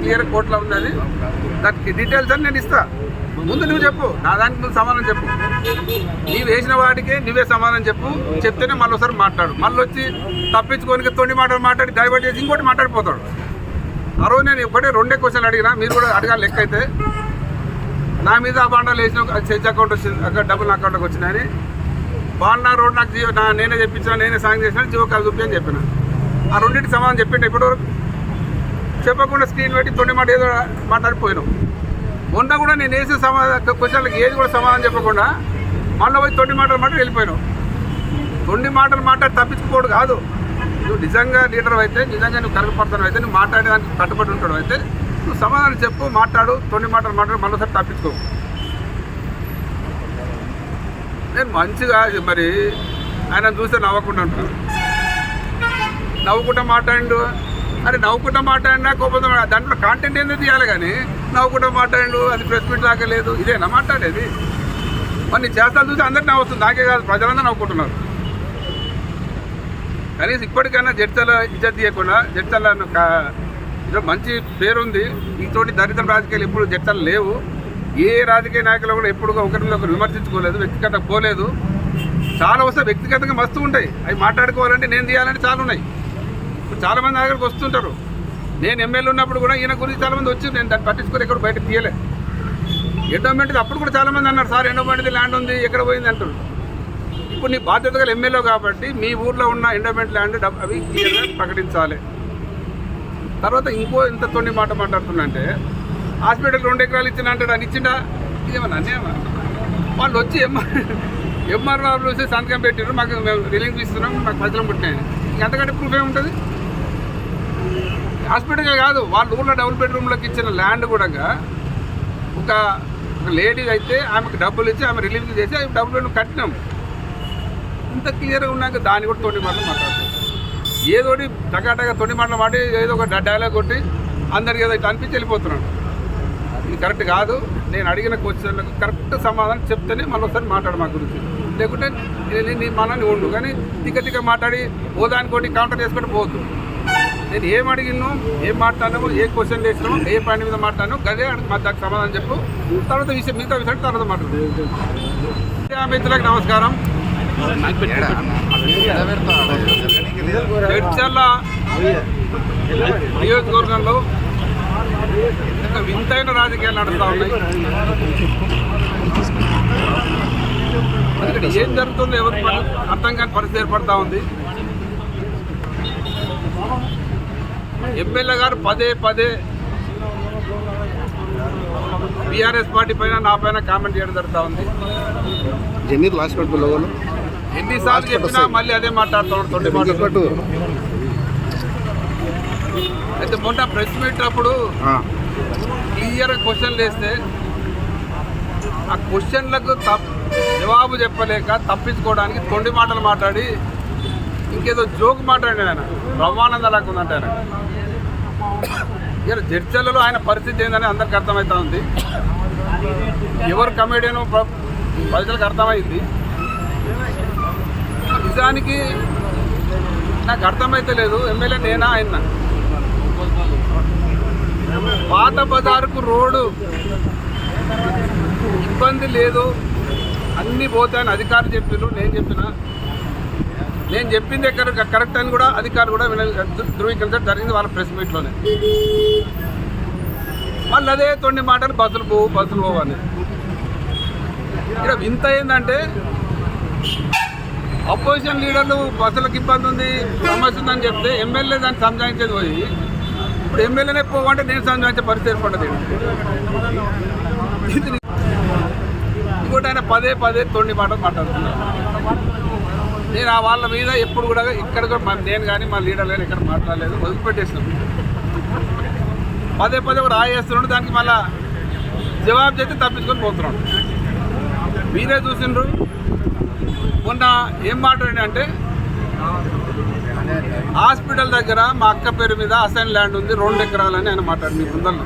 Clear కోర్టులో ఉన్నది. దానికి డీటెయిల్స్ అని నేను ఇస్తా. ముందు నువ్వు చెప్పు. నా దానికి నువ్వు సమాధానం చెప్పు. నీవు వేసిన వాడికే నువ్వే సమాధానం చెప్పు. చెప్తేనే మళ్ళీ ఒకసారి మాట్లాడు. మళ్ళీ వచ్చి తప్పించుకోనికి తొండి మాటలు మాట్లాడి డైవర్ట్ చేసి ఇంకోటి మాట్లాడిపోతాడు. ఆ రోజు నేను ఒకటే రెండే క్వశ్చన్లు అడిగినా మీరు కూడా అడగాలి లెక్క అయితే. నా మీద ఆ బాండాలు వేసిన చెజ్ అకౌంట్ వచ్చింది అక్కడ డబ్బులు నా అకౌంట్కి వచ్చినాయని బాండా రోడ్ నాకు జియో నా నేనే చెప్పించిన నేనే సాయం చేసిన జీవో కాదు చూపి అని చెప్పిన. ఆ రెండింటికి సమాధానం చెప్పిండు ఇప్పటివరకు. చెప్పకుండా స్క్రీన్ పెట్టి తొండి మాట ఏదో మాట్లాడిపోయినాం. మొన్న కూడా నేను వేసిన సమాధానం క్వశ్చన్లకు ఏది కూడా సమాధానం చెప్పకుండా మళ్ళీ పోయి తొండి మాటలు మాట వెళ్ళిపోయినాం. తొండి మాటలు మాట్లాడి తప్పించుకోడు కాదు. నువ్వు నిజంగా లీడర్ అయితే నిజంగా నువ్వు కరగపడతావు అయితే నువ్వు మాట్లాడేదానికి కట్టుబడి ఉంటాడు అయితే నువ్వు సమాధానం చెప్పు మాట్లాడు తొండి మాటలు మాట్లాడు మళ్ళీసారి తప్పించుకో. నేను మంచిగా మరి ఆయన చూస్తే నవ్వకుండా ఉంటాను నవ్వుకుంటా మాట్లాడిండు. అరే నవ్వుకుంటా మాట్లాడినా కోపంతో దాంట్లో కాంటెంట్ ఏందో తీయాలి కానీ నవ్వుకుంటా మాట్లాడిండు అది ప్రెస్ మీట్ దాకా లేదు. ఇదేనా మాట్లాడేది? మరి నీ చేస్తాలు చూసి అందరికి నవ్వుతుంది. నాకే కాదు ప్రజలందరూ నవ్వుకుంటున్నారు. కనీసం ఇప్పటికైనా జడ్చల ఇజ్జత్ తీయకుండా జడ్చల మంచి పేరుంది. ఈతోటి దరిద్ర రాజకీయాలు ఎప్పుడు జడ్చలు లేవు. ఏ రాజకీయ నాయకులు కూడా ఎప్పుడు ఒకరిని ఒకరు విమర్శించుకోలేదు వ్యక్తిగత పోలేదు. చాలా వస్తే వ్యక్తిగతంగా మస్తు ఉంటాయి. అవి మాట్లాడుకోవాలంటే నేను తీయాలంటే చాలా ఉన్నాయి. ఇప్పుడు చాలామంది దగ్గరకు వస్తుంటారు. నేను ఎమ్మెల్యే ఉన్నప్పుడు కూడా ఈయన గురించి చాలామంది వచ్చి నేను దాన్ని పట్టించుకొని ఎక్కడ బయటకు తీయలే. ఎండోమెంట్ది అప్పుడు కూడా చాలామంది అన్నారు సార్ ఎండోమెంట్ది ల్యాండ్ ఉంది ఎక్కడ పోయింది? అంటారు. ఇప్పుడు నీ బాధ్యత గల ఎమ్మెల్యే కాబట్టి మీ ఊర్లో ఉన్న ఎండోమెంట్ ల్యాండ్ అవి ప్రకటించాలి. తర్వాత ఇంకో ఇంత తొండి మాట మాట్లాడుతుందంటే హాస్పిటల్ రెండు ఎకరాలు ఇచ్చిన అంటాడు అని ఇచ్చిండా? ఇదేమన్నా అన్యాయమా? వాళ్ళు వచ్చి ఎంఆర్ ఎంఆర్ వాళ్ళు వచ్చి సంతకం పెట్టారు మాకు మేము రిలీఫ్ ఇస్తున్నాం మాకు ప్రజలు పుట్టినాయి. ఎంతకంటే ప్రూఫ్ ఏముంటుంది? హాస్పిటల్ కాదు వాళ్ళ ఊళ్ళో డబుల్ బెడ్రూమ్లోకి ఇచ్చిన ల్యాండ్ కూడా ఒక ఒక లేడీ అయితే ఆమెకు డబ్బులు ఇచ్చి ఆమె రిలీఫ్ చేసి ఆమె డబ్బులు బెడ్రూమ్ కట్టినాం. ఇంత క్లియర్గా ఉన్నాక దాన్ని కూడా తొండి మాటలు మాట్లాడతాం ఏదోటి టకాటగా తొండి మాటలు మాటి ఏదో ఒక డైలాగ్ కొట్టి అందరికి ఏదో ఇట్లా అనిపించి వెళ్ళిపోతున్నాను ఇది కరెక్ట్ కాదు. నేను అడిగిన క్వశ్చన్లకు కరెక్ట్ సమాధానం చెప్తేనే మళ్ళీ ఒకసారి మాట్లాడు మా గురించి. లేకుంటే నేను నీ మనని ఉండు. కానీ తిక్క తిక్క మాట్లాడి ఓ దానికోటి కౌంటర్ చేసుకుంటూ పోవద్దు నేను ఏం అడిగినో ఏం మాట్లాడినామో ఏ క్వశ్చన్ చేసినామో ఏ పాయింట్ మీద మాట్లాడినో గదే అడిగి. మా దానికి సమాధానం చెప్పు. తర్వాత విషయం మిగతా విషయాలు తర్వాత మాట్లాడు మిత్రులకు నమస్కారం. జడ్చర్ల నియోజకవర్గంలో ఒక వింతైన రాజకీయాలు నడుస్తూ ఉన్నాయి. ఇక్కడ ఏం జరుగుతుందో ఎవరికి అర్థం కాని పరిస్థితి ఏర్పడతా ఉంది. ఎమ్మెల్యే గారు పదే పదే బీఆర్ఎస్ పార్టీ పైన నా పైన కామెంట్ చేయడం జరుగుతూ ఉంది. జమీర్ లాస్ట్ కట్టు ఎన్నిసార్లు చెప్పినా మళ్ళీ అదే మాట్లాడుతున్నాడు తొండి మాటలు కట్టు అయితే మొన్న ప్రెస్ మీట్ అప్పుడు క్లియర్ క్వశ్చన్లు వేస్తే ఆ క్వశ్చన్లకు జవాబు చెప్పలేక తప్పించుకోవడానికి తొండి మాటలు మాట్లాడి ఇంకేదో జోక్ మాట్లాడి ఆయన. బ్రహ్మానంద లాగా ఉందంటే ఆయన. ఇలా చర్చలలో ఆయన పరిస్థితి ఏందని అందరికి అర్థమవుతా ఉంది. ఎవరు కమేడియన్ ప్రజలకు అర్థమైంది. నిజానికి నాకు అర్థమైతే లేదు. ఎమ్మెల్యే నేనా ఆయన పాత బజారుకు రోడ్డు. ఇబ్బంది లేదు. అన్నీ పోతాయని అధికారులు చెప్పారు నేను చెప్పిన. నేను చెప్పింది ఎక్కడ కరెక్ట్ అని కూడా అధికారులు కూడా విన ధృవీకరించడం జరిగింది వాళ్ళ ప్రెస్ మీట్లోనే. మళ్ళీ అదే తొండి మాటలు బస్సులు పోవు బస్సులు పోవు అని. ఇక్కడ వింత ఏంటంటే అపోజిషన్ లీడర్లు బస్సులకు ఇబ్బంది ఉంది సమస్య ఉందని చెప్తే ఎమ్మెల్యే దాన్ని సంజాయించేది పోయి ఇప్పుడు ఎమ్మెల్యేనే పోవంటే నేను సంజాయించే పరిస్థితి ఏర్పడ్డది. ఇంకోటి ఆయన పదే పదే తొండి మాట మాట్లాడుతున్నాను నేను ఆ వాళ్ళ మీద ఎప్పుడు కూడా ఇక్కడ కూడా నేను కానీ మా లీడర్ కానీ ఇక్కడ మాట్లాడలేదు వదిలిపెట్టేసినాం. పదే పదే ఒక రాయి దానికి మళ్ళీ జవాబు చేస్తే తప్పించుకొని పోతున్నాడు. మీరే చూసిండ్రు మొన్న ఏం మాట అంటే హాస్పిటల్ దగ్గర మా అక్క పేరు మీద అసైన్ ల్యాండ్ ఉంది రెండు ఎకరాలని ఆయన మాట్లాడు మీ ముందల్లో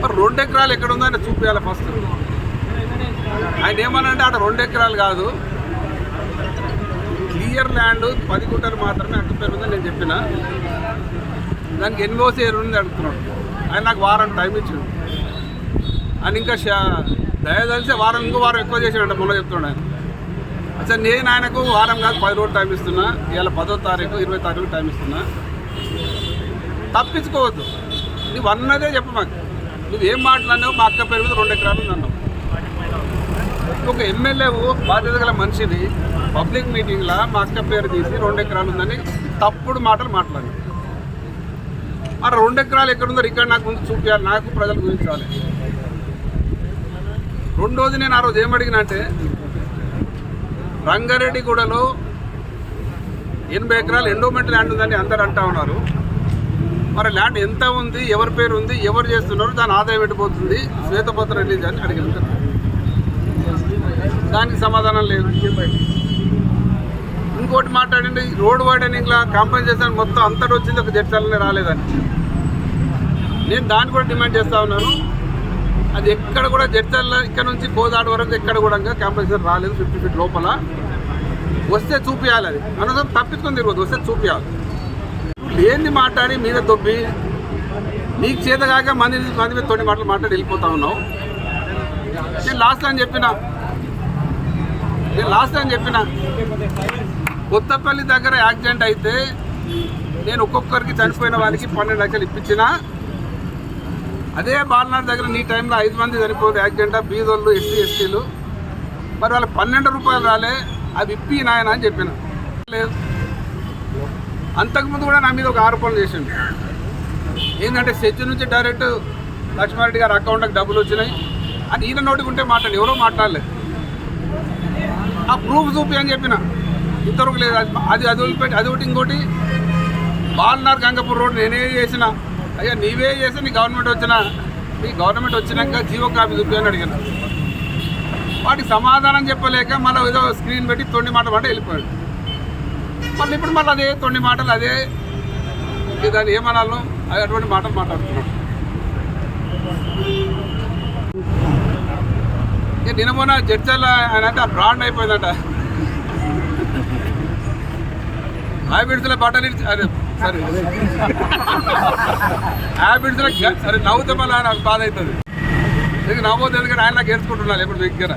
మరి రెండు ఎకరాలు ఎక్కడ ఉందో ఆయన చూపించాలి ఫస్ట్. ఆయన ఏమనంటే అక్కడ రెండు ఎకరాలు కాదు. క్లియర్ ల్యాండ్ పది గుంటలు మాత్రమే అక్క పేరు ఉందని నేను చెప్పిన. దానికి ఎన్ఓసి ఉంది అడుగుతున్నాడు. ఆయన నాకు వారం టైం ఇచ్చిండు. అని ఇంకా షా- దయదలిసి వారం ఇంకో వారం ఎక్కువ చేసాడంట మొన్న చెప్తున్నాడు అసలు నేను ఆయనకు వారం కాదు పది రోజులు టైం ఇస్తున్నా. ఇవాళ పదో తారీఖు ఇరవై తారీఖు టైం ఇస్తున్నా. తప్పించుకోవద్దు. నువ్వు అన్నదే చెప్పు మాకు. నువ్వు ఏం మాట్లాడినావు మా అక్క పేరు మీద రెండు ఎకరాలు అన్నావు ఒక ఎమ్మెల్యేవు బాధ్యత గల మనిషిని పబ్లిక్ మీటింగ్లో మా అక్క పేరు తీసి రెండు ఎకరాలు ఉందని తప్పుడు మాటలు మాట్లాడి ఆ రెండు ఎకరాలు ఎక్కడుందో ఇక్కడ నాకు ముందు చూపించాలి నాకు ప్రజలు గురించాలి రెండోది నేను ఆ రోజు ఏమడిగినా అంటే రంగారెడ్డిగూడలో ఎనభై ఎకరాలు ఎండోమెంట్ ల్యాండ్ ఉందని అందరు అంటా ఉన్నారు. మరి ల్యాండ్ ఎంత ఉంది ఎవరి పేరు ఉంది ఎవరు చేస్తున్నారు దాని ఆదాయం పెట్టిపోతుంది శ్వేతపత్రం రిలీజ్ అని అడిగాను దానికి సమాధానం లేదు. ఇంకోటి మాట్లాడండి రోడ్ వైడనింగ్లా కాంపెన్సేషన్ మొత్తం అంతటి వచ్చింది ఒక జడ్చాలనే రాలేదని. నేను దాన్ని కూడా డిమాండ్ చేస్తా ఉన్నాను. అది ఎక్కడ కూడా జడ్చల్ల ఇక్కడ నుంచి కోదాడు వరకు ఎక్కడ కూడా కాంపెన్సేషన్ రాలేదు ఫిఫ్టీ ఫీట్ లోపల. వస్తే చూపించాలి అది. అనవసరం తప్పించుకొని తిరగదు వస్తే చూపించాలి లేని మాట్లాడి మీద తొబ్బి? నీకు చేతగాక మంది మంది మీద తోటి మాటలు మాట్లాడి వెళ్ళిపోతా ఉన్నావు. నేను లాస్ట్ అని చెప్పిన. నేను లాస్ట్ అని చెప్పిన. కొత్తపల్లి దగ్గర యాక్సిడెంట్ అయితే నేను ఒక్కొక్కరికి చనిపోయిన వారికి పన్నెండు లక్షలు ఇప్పించినా. అదే బాలనాడు దగ్గర నీ టైంలో ఐదు మంది చనిపోయారు యాక్సిడెంట్? బీదోళ్ళు ఎస్సీ ఎస్టీలు. మరి వాళ్ళకి పన్నెండు రూపాయలు రాలే అవి ఇప్పి నాయన అని చెప్పిన. లేదు. అంతకుముందు కూడా నా మీద ఒక ఆరోపణలు చేసిండు. ఏంటంటే సెచ్చు నుంచి డైరెక్ట్ లక్ష్మారెడ్డి గారి అకౌంట్కి డబ్బులు వచ్చినాయి. అని ఈయన నోటికి ఉంటే మాట్లాడి ఎవరో మాట్లాడలేదు. ఆ ప్రూఫ్ చూపి అని చెప్పిన. ఇంతవరకు లేదు. అది అది అది వదిలిపెట్టి అది ఒకటి ఇంకోటి. బాలనార్ గంగపూర్ రోడ్ నేనే చేసిన. అయ్యా నీవే చేసి నీ గవర్నమెంట్ వచ్చిన నీ గవర్నమెంట్ వచ్చినాక జీవో కాపీ చూపి అడిగిన. వాటికి సమాధానం చెప్పలేక మళ్ళీ ఏదో స్క్రీన్ పెట్టి తొండి మాట మాట వెళ్ళిపోయాడు. మళ్ళీ ఇప్పుడు మళ్ళీ అదే తొండి మాటలు అదే దాన్ని ఏమనాలను అది అటువంటి మాటలు మాట్లాడుతున్నాడు. ఇక నిన్న మొన్న జడ్చల్ల ఆయన అంటే ఆ బ్రాండ్ అయిపోయిందట. హ్యాబిట్స్లో బట్టలు అదే సరే. హ్యాబిట్స్లో సరే నవ్వుతే మళ్ళీ నాకు బాధ అవుతుంది. నీకు నవ్వద్దు ఎందుకంటే ఆయన నాకు ఏడ్చుకుంటున్నాను ఎప్పుడు దగ్గర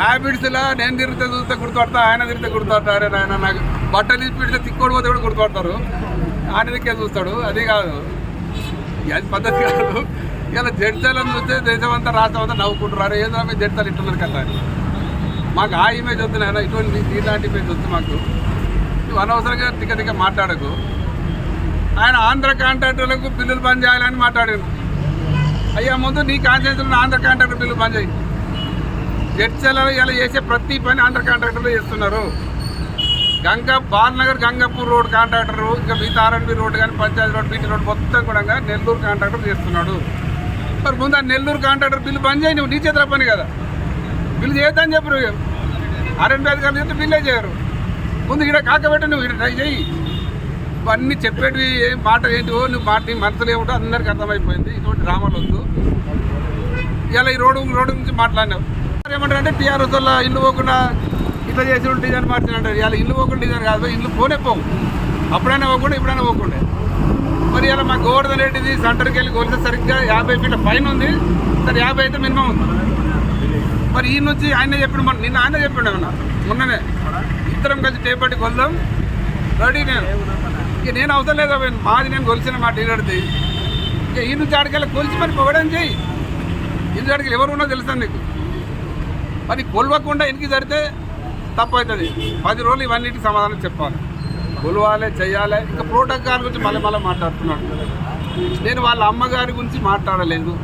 హ్యాబిట్స్లో నేను తిరిగితే చూస్తే గుర్తుపడతా ఆయన తిరిగితే గుర్తుపడతా. అరే నాయన నాకు బట్టలు ఇప్పి పెడితే తిక్కోడు పోతే కూడా గుర్తుపడతారు. ఆయన దిక్కే చూస్తాడు. అది కాదు. అది పద్ధతి కాదు. ఇలా జడ్జాలను చూస్తే దేశమంతా రాష్ట్రం అంతా నవ్వుకుంటున్నారు ఏదో మీ జడ్జాలు ఇట్టున్నారు కదా మాకు ఆ ఇమేజ్ వద్దు నాయన. ఇటువంటి ఇలాంటి ఇమేజ్ వద్దు మాకు. నువ్వు అనవసరంగా తిక్క తిక్క మాట్లాడకు. ఆయన ఆంధ్ర కాంట్రాక్టర్లకు బిల్లులు బంద్ చేయాలని మాట్లాడాను అయ్యా ముందు నీ కాన్స్టిట్యూన్సీలో ఆంధ్ర కాంట్రాక్టర్ బిల్లు బంద్ చేయి. జడ్చలలో ఇలా చేసే ప్రతి పని ఆంధ్ర కాంట్రాక్టర్లు చేస్తున్నారు. గంగా బాలనగర్ గంగాపూర్ రోడ్ కాంట్రాక్టర్ ఇంకా మిగతా ఆర్ఎన్బి రోడ్ కానీ పంచాయతీ రోడ్ బీటీ రోడ్ మొత్తం కూడా నెల్లూరు కాంట్రాక్టర్ చేస్తున్నాడు. మరి ముందు ఆ నెల్లూరు కాంట్రాక్టర్ బిల్లు బంద్ చేయి నువ్వు నీ చేతుల పని కదా. బిల్లు చేయొద్దని చెప్పరు ఆర్ఎన్బి అధికారులు చెప్తే బిల్లే చేయరు. ముందు ఇక్కడ కాకబెట్టి నువ్వు ఇక్కడ ట్రై చేయి ఇవన్నీ చెప్పేటివి ఏం మాట ఏంటివో నువ్వు మాట నీ మనసులో ఏమిటో అందరికీ అర్థమైపోయింది. ఇటువంటి డ్రామాలు వద్దు. ఇలా ఈ రోడ్డు రోడ్డు నుంచి మాట్లాడినావు. ఏమంటారు అంటే టీఆర్ఎస్ వల్ల ఇల్లు పోకుండా ఇట్లా చేసిన డిజైన్ మార్చినట్టు ఇలా ఇల్లు పోకుండా డిజైన్ కాదు ఇల్లు పోనే పోవు. అప్పుడైనా పోకుండా ఇప్పుడైనా పోకుండా. మరి ఇలా మా గోవర్ధన్ రెడ్డిది సెంటర్కి వెళ్ళి కొలితే సరిగ్గా యాభై ఫీట్ల పైన ఉంది. సరే యాభై అయితే మినిమం ఉంది. మరి ఈ నుంచి ఆయన చెప్పిండు నిన్న ఆయన చెప్పిండు మొన్ననే. ఇద్దరం కలిసి టేపట్టి కొలుదాం. రెడీ నేను. ఇక నేను అవసరం లేదు మాది నేను కొలిసిన మా డీలర్ది ఇక ఈ నుంచి ఆడికెళ్ళి కొలిచి మరి పొగడం చేయి. ఈ ఆడికి ఎవరు ఉన్నా తెలుసా నీకు? మరి కొలవకుండా ఇంటికి జరిగితే తప్పు అవుతుంది పది రోజులు ఇవన్నిటికి సమాధానం చెప్పాలి. కొలవాలి చేయాలి ఇంకా ప్రోటోకాల్ గురించి మళ్ళీ మళ్ళీ మాట్లాడుతున్నాడు. నేను వాళ్ళ అమ్మగారి గురించి మాట్లాడలేదు.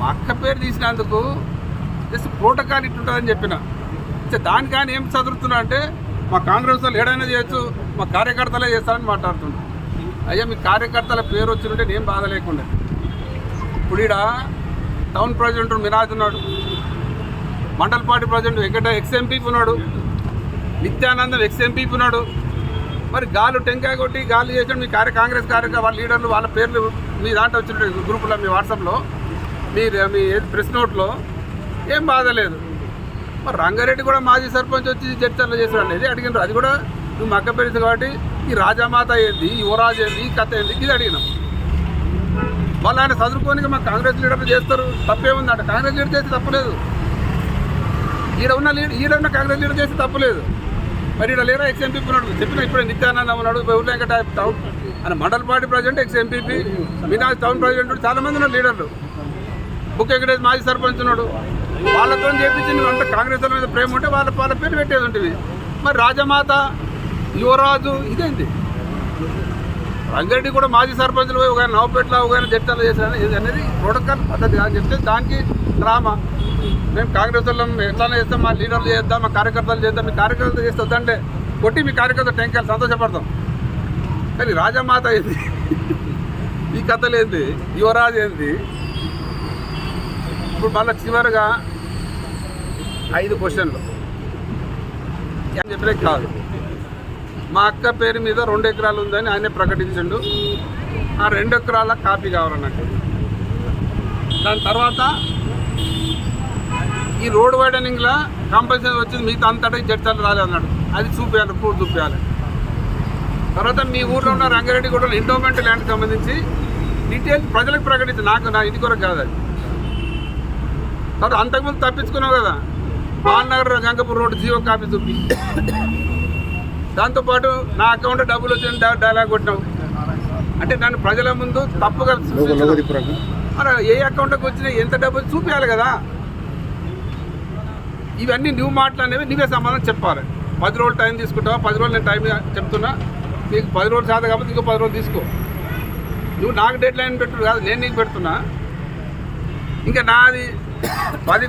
మా అక్క పేరు తీసినందుకు జస్ట్ ప్రోటోకాల్ ఇట్టుంటుందని చెప్పిన. అయితే దాని కానీ ఏం చదువుతున్నా అంటే మా కాంగ్రెస్ వాళ్ళు ఏడైనా చేయొచ్చు మా కార్యకర్తలే చేస్తారని మాట్లాడుతున్నాడు అయ్యా మీ కార్యకర్తల పేరు వచ్చినట్టే నేను బాధ లేకుండా. ఇప్పుడు ఈడ టౌన్ ప్రెసిడెంట్ మినాజ్ ఉన్నాడు mandal party president Venkata ex MP ఉన్నాడు నిత్యానందం ఎక్స్ ఎంపీ ఉన్నాడు. మరి గాలు టెంకాయ కొట్టి గాలి చేసిన మీ కార్య కాంగ్రెస్ కార్య వాళ్ళ లీడర్లు వాళ్ళ పేర్లు మీ దాంట్లో వచ్చిన గ్రూపులో మీ వాట్సాప్లో మీ మీ ప్రెస్ నోట్లో ఏం బాధ లేదు. మరి రంగారెడ్డి కూడా మాజీ సర్పంచ్ వచ్చి చర్చలు చేశాడు అనేది అడిగినారు. అది కూడా నువ్వు మక్క పెరిగింది కాబట్టి ఈ రాజామాత ఏంది యువరాజు ఏంది ఈ కథ ఏంది ఇది అడిగినాం. వాళ్ళు ఆయన చదువుకోనికి మా కాంగ్రెస్ లీడర్లు చేస్తారు తప్పేముందంట. కాంగ్రెస్ లీడర్ చేస్తే తప్పలేదు. ఈడ ఉన్న లీడర్ ఈడ ఉన్న కాంగ్రెస్ లీడర్ చేస్తే తప్పలేదు. మరి ఇక్కడ లేరా ఎక్స్ఎంపీ ఉన్నాడు. చెప్పిన ఇప్పుడే నిత్యానంద ఉన్నాడు వెంకట టౌన్ ఆయన mandal party president ex MPP Meenaj town president ఉన్నాడు. చాలా మంది ఉన్నారు లీడర్లు. బుక్ వెంకటేష్ మాజీ సర్పంచ్ ఉన్నాడు. వాళ్ళతో చేపించి నువ్వు అంటే కాంగ్రెస్ మీద ప్రేమ ఉంటే వాళ్ళ వాళ్ళ పేరు పెట్టేది ఉంటుంది మరి రాజమాత యువరాజు ఇదేంటి రంగారెడ్డి కూడా మాజీ సర్పంచులు పోయి ఒక నవపేటలో ఒక జట్టాలు చేశారు ఇది అనేది ప్రోటోకాల్ పద్ధతి అని చెప్తే దానికి డ్రామా. మేము కాంగ్రెస్ వాళ్ళం ఎట్లానే చేస్తాం మా లీడర్లు చేద్దాం మా కార్యకర్తలు చేద్దాం మీ కార్యకర్తలు చేస్తే వద్దంటే కొట్టి మీ కార్యకర్త టెంకాయలు సంతోషపడతాం. కానీ రాజమాత ఏంది? ఈ కథలు ఏంది యువరాజు ఏంది? ఇప్పుడు మళ్ళీ చివరిగా ఐదు క్వశ్చన్లు. ఏం చెప్పలే కాదు. మా అక్క పేరు మీద రెండు ఎకరాలు ఉందని ఆయనే ప్రకటించండు. ఆ రెండు ఎకరాల కాపీ కావాలన్నట్టు. దాని తర్వాత ఈ రోడ్ వైడనింగ్లో కంపల్సరీ వచ్చింది మిగతా అంతటా జడ్చాలు రాలేదు అన్నాడు. అది చూపించాలి ప్రూఫ్ చూపించాలి తర్వాత మీ ఊర్లో ఉన్న రంగారెడ్డి గూడలో ఎండోమెంట్ ల్యాండ్కి సంబంధించి డీటెయిల్స్ ప్రజలకు ప్రకటించి నాకు నా ఇది కొరకు కాదు అది. కాబట్టి అంతకుముందు తప్పించుకున్నావు కదా. Balanagar Gangapur road GO copy చూపి. దాంతోపాటు నా అకౌంట్ డబ్బులు వచ్చిన డైలాగ్ కొట్టినావు. అంటే నన్ను ప్రజల ముందు తప్పుగా మరి ఏ అకౌంట్కి వచ్చినా ఎంత డబ్బులు చూపించాలి కదా. ఇవన్నీ నువ్వు మాటలు అనేవి నువ్వే సమాధానం చెప్పాలి. పది రోజులు టైం తీసుకుంటావా? పది రోజులు నేను టైం చెప్తున్నా. నీకు పది రోజులు చేత కాబట్టి ఇంకో పది రోజులు తీసుకో. నువ్వు నాకు డెడ్ లైన్ పెట్టు కాదు నేను నీకు పెడుతున్నా. ఇంకా నాది పది